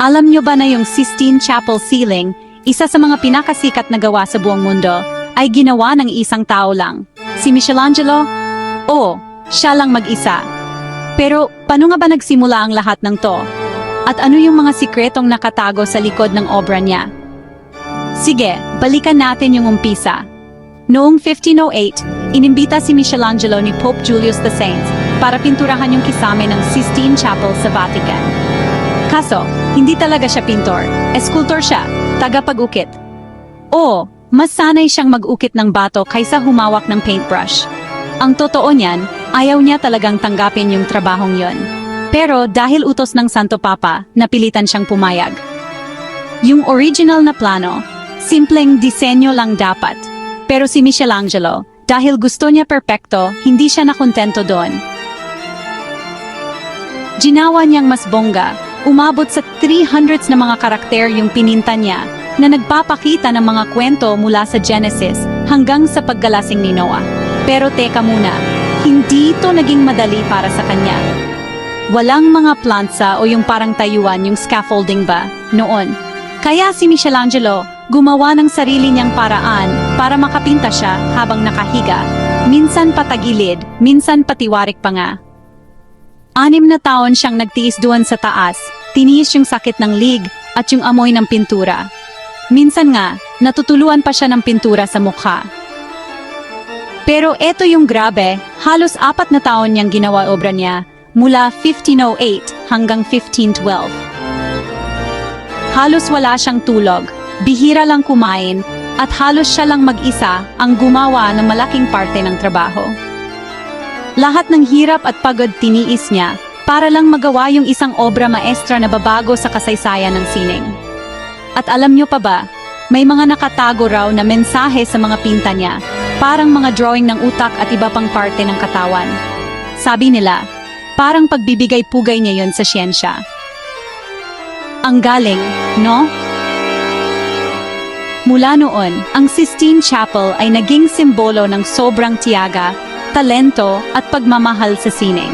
Alam nyo ba na yung Sistine Chapel ceiling, isa sa mga pinakasikat na gawa sa buong mundo, ay ginawa ng isang tao lang? Si Michelangelo? Oo, siya lang mag-isa. Pero paano nga ba nagsimula ang lahat ng to? At ano yung mga sikretong nakatago sa likod ng obra niya? Sige, balikan natin yung umpisa. Noong 1508, inimbita si Michelangelo ni Pope Julius the Saint para pinturahan yung kisame ng Sistine Chapel sa Vatican. Kaso, hindi talaga siya pintor. Eskultor siya, tagapag-ukit. Oo, mas sanay siyang mag-ukit ng bato kaysa humawak ng paintbrush. Ang totoo niyan, ayaw niya talagang tanggapin yung trabahong yon. Pero dahil utos ng Santo Papa, napilitan siyang pumayag. Yung original na plano, simpleng disenyo lang dapat. Pero si Michelangelo, dahil gusto niya perpekto, hindi siya nakontento doon. Ginawa niyang mas bongga, umabot sa 300s na mga karakter yung pininta niya na nagpapakita ng mga kwento mula sa Genesis hanggang sa paggalasing ni Noah. Pero teka muna, hindi to naging madali para sa kanya. Walang mga plantsa o yung parang tayuan yung scaffolding ba noon. Kaya si Michelangelo gumawa ng sarili niyang paraan para makapinta siya habang nakahiga. Minsan patagilid, minsan patiwarik pa nga. Anim na taon siyang nagtiis doon sa taas, tiniis yung sakit ng lig at yung amoy ng pintura. Minsan nga, natutuluan pa siya ng pintura sa mukha. Pero eto yung grabe, halos apat na taon niyang ginawa obra niya mula 1508 hanggang 1512. Halos wala siyang tulog, bihira lang kumain, at halos siya lang mag-isa ang gumawa ng malaking parte ng trabaho. Lahat ng hirap at pagod tiniis niya para lang magawa yung isang obra maestra na babago sa kasaysayan ng sining. At alam niyo pa ba, may mga nakatago raw na mensahe sa mga pinta niya, parang mga drawing ng utak at iba pang parte ng katawan. Sabi nila, parang pagbibigay pugay niya yon sa siyensya. Ang galing, no? Mula noon, ang Sistine Chapel ay naging simbolo ng sobrang tiyaga, talento at pagmamahal sa sining.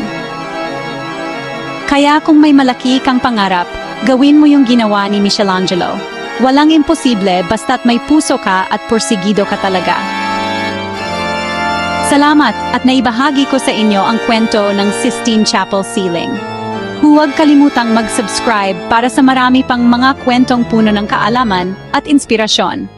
Kaya kung may malaki kang pangarap, gawin mo yung ginawa ni Michelangelo. Walang imposible basta't may puso ka at porsigido ka talaga. Salamat at naibahagi ko sa inyo ang kwento ng Sistine Chapel ceiling. Huwag kalimutang mag-subscribe para sa marami pang mga kwentong puno ng kaalaman at inspirasyon.